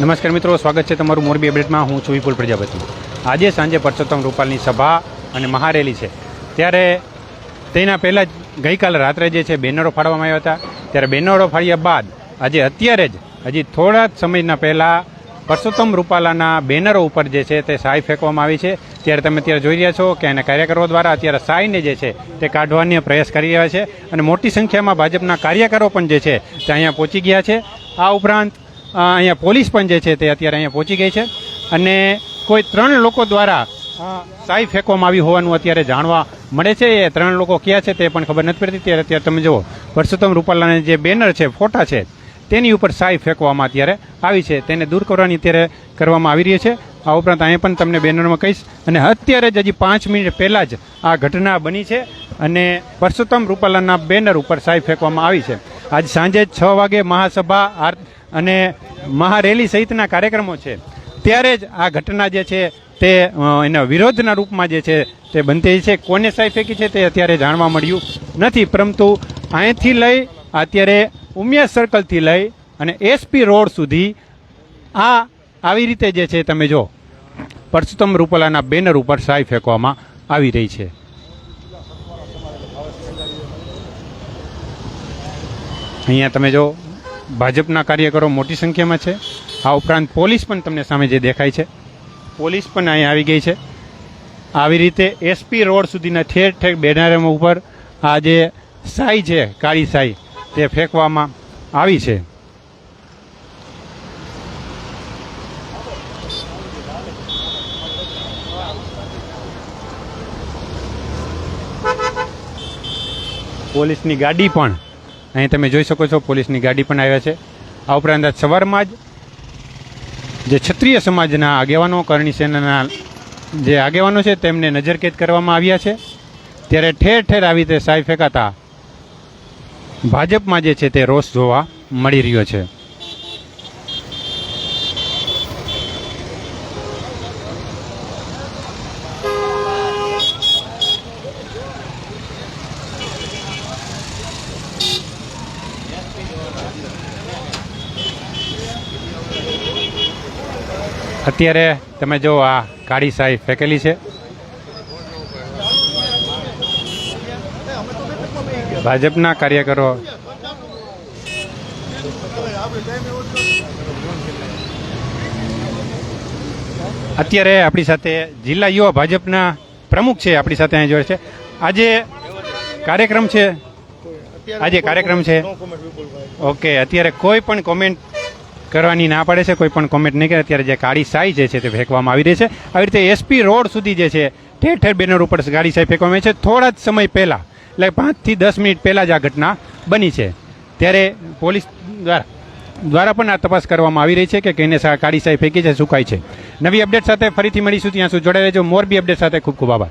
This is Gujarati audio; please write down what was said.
નમસ્કાર મિત્રો, સ્વાગત છે તમારું મોરબી અપડેટમાં. હું છું વિપુલ પ્રજાપતિ. આજે સાંજે પરસોત્તમ રૂપાલની સભા અને મહારેલી છે. ત્યારે તેના પહેલાં જ ગઈકાલ રાત્રે જે છે, બેનરો ફાડવામાં આવ્યા હતા. ત્યારે બેનરો ફાડ્યા બાદ આજે અત્યારે જ, હજી થોડા જ સમયના પહેલાં પરસોત્તમ રૂપાલાના બેનરો ઉપર જે છે, તે સાઈ ફેંકવામાં આવી છે. ત્યારે તમે અત્યારે જોઈ રહ્યા છો કે એના કાર્યકરો દ્વારા અત્યારે સાયને જે છે, તે કાઢવાની પ્રયાસ કરી રહ્યા છે. અને મોટી સંખ્યામાં ભાજપના કાર્યકરો પણ જે છે, તે અહીંયા પહોંચી ગયા છે. આ ઉપરાંત અહીંયા પોલીસ પણ જે છે તે અત્યારે અહીંયા પહોંચી ગઈ છે. અને કોઈ ત્રણ લોકો દ્વારા સાઈ ફેંકવામાં આવી હોવાનું અત્યારે જાણવા મળે છે. એ ત્રણ લોકો ક્યાં છે તે પણ ખબર નથી પડતી. ત્યારે અત્યારે તમે જુઓ, પરસોત્તમ રૂપાલાના જે બેનર છે, ફોટા છે, તેની ઉપર સાઈ ફેંકવામાં અત્યારે આવી છે. તેને દૂર કરવાની અત્યારે કરવામાં આવી રહી છે. આ ઉપરાંત અહીંયા પણ તમને બેનરમાં કહીશ. અને અત્યારે જ હજી પાંચ મિનિટ પહેલાં જ આ ઘટના બની છે અને પરસોત્તમ રૂપાલાના બેનર ઉપર સાઈ ફેંકવામાં આવી છે. આજ સાંજે છ વાગે મહાસભા અને મહારેલી સહિતના કાર્યક્રમો છે. ત્યારે જ આ ઘટના જે છે તે એના વિરોધના રૂપમાં જે છે તે બનતી છે. કોને સાઈ ફેંકી છે તે અત્યારે જાણવા મળ્યું નથી. પરંતુ અહીંથી લઈ, અત્યારે ઉમિયા સર્કલથી લઈ અને એસપી રોડ સુધી આ આવી રીતે જે છે તમે જો, પરસોત્તમ રૂપલાના બેનર ઉપર સાઈ ફેંકવામાં આવી રહી છે. અહીંયા તમે જો ભાજપના કાર્યકરો મોટી સંખ્યામાં છે. આ ઉપરાંત પોલીસ પણ તમને સામે જે દેખાય છે. પોલીસ પણ અહીં આવી ગઈ છે. આવી રીતે એસપી રોડ સુધીના ઠેર ઠેર બેનરમાં ઉપર આ જે સાઈ છે, કાળી સાઈ, તે ફેંકવામાં આવી છે. પોલીસની ગાડી પણ અહીં તમે જોઈ શકો છો, પોલીસની ગાડી પણ આવ્યા છે. આ ઉપરાંત સવારમાં જ જે ક્ષત્રિય સમાજના આગેવાનો, કરણી સેનાના જે આગેવાનો છે, તેમને નજરકેદ કરવામાં આવ્યા છે. ત્યારે ઠેર ઠેર આવી રીતે સાઈ ફેંકાતા ભાજપમાં જે છે તે રોષ જોવા મળી રહ્યો છે. અત્યારે તમે જો આ કાળી સાઈ ફેંકેલી છે. ભાજપના કાર્યકરો અત્યારે આપણી સાથે જિલ્લા યુવા ભાજપના પ્રમુખ છે આપણી સાથે અહીં જોડે છે. આજે કાર્યક્રમ છે. આજે કાર્યક્રમ છે. ઓકે અત્યારે કોઈ પણ કોમેન્ટ કરવાની ના પડે છે, કોઈ પણ કોમેન્ટ નહીં કરે. અત્યારે જે કાળી સાઈ જે છે તે ફેંકવામાં આવી રહી છે. આવી રીતે એસપી રોડ સુધી જે છે, ઠેર ઠેર બેનર ઉપર ગાડી સાઈ ફેંકવામાં આવી છે. થોડા જ સમય પહેલાં, એટલે પાંચથી દસ મિનિટ પહેલાં જ આ ઘટના બની છે. ત્યારે પોલીસ દ્વારા દ્વારા પણ આ તપાસ કરવામાં આવી રહી છે કે કઈને કાળી સાઈ ફેંકી છે સુકાય છે. નવી અપડેટ સાથે ફરીથી મળીશું. ત્યાં સુધી જોડાઈ રહેજો. મોરબી અપડેટ સાથે ખૂબ ખૂબ આભાર.